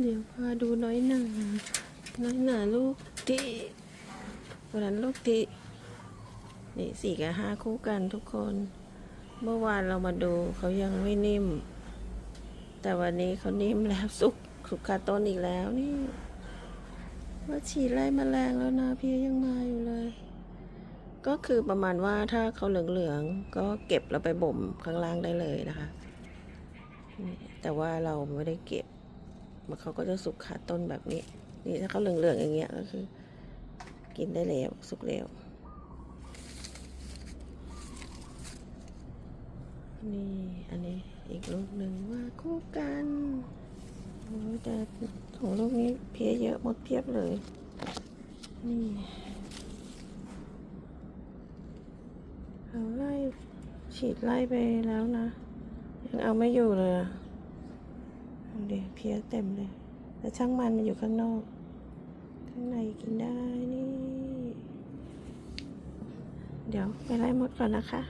เดี๋ยวพาดูน้อยหนา น้อยหนาลูกที่วันนั้นลูกที่นี่สี่กับห้าคู่กันทุกคน เมื่อวานเรามาดูเขายังไม่นิ่ม แต่วันนี้เขานิ่มแล้วสุกสุกคาต้นอีกแล้วนี่ว่าฉีดไล่แมลงแล้วนะพี่ยังมาอยู่เลย ก็คือประมาณว่าถ้าเขาเหลืองๆ ก็เก็บแล้วไปบ่มข้างล่างได้เลยนะคะ แต่ว่าเราไม่ได้เก็บ มันเขาก็จะสุกขาต้นแบบนี้ นี่ถ้าเขาเหลืองๆอย่างเงี้ยก็คือ กินได้แล้วสุกแล้วนี่ อันนี้อีกลูกหนึ่งว่าคู่กันโอ้แต่ของลูกนี้เพี้ยเยอะหมดเพียบเลย นี่เอาไล่ฉีดไล่ไปแล้วนะ ยังเอาไม่อยู่เลยอะ พี้ยเต็มเลย แต่ช่างมันมันอยู่ข้างนอก ข้างในกินได้นี่ เดี๋ยวไปไล่มดก่อนนะคะ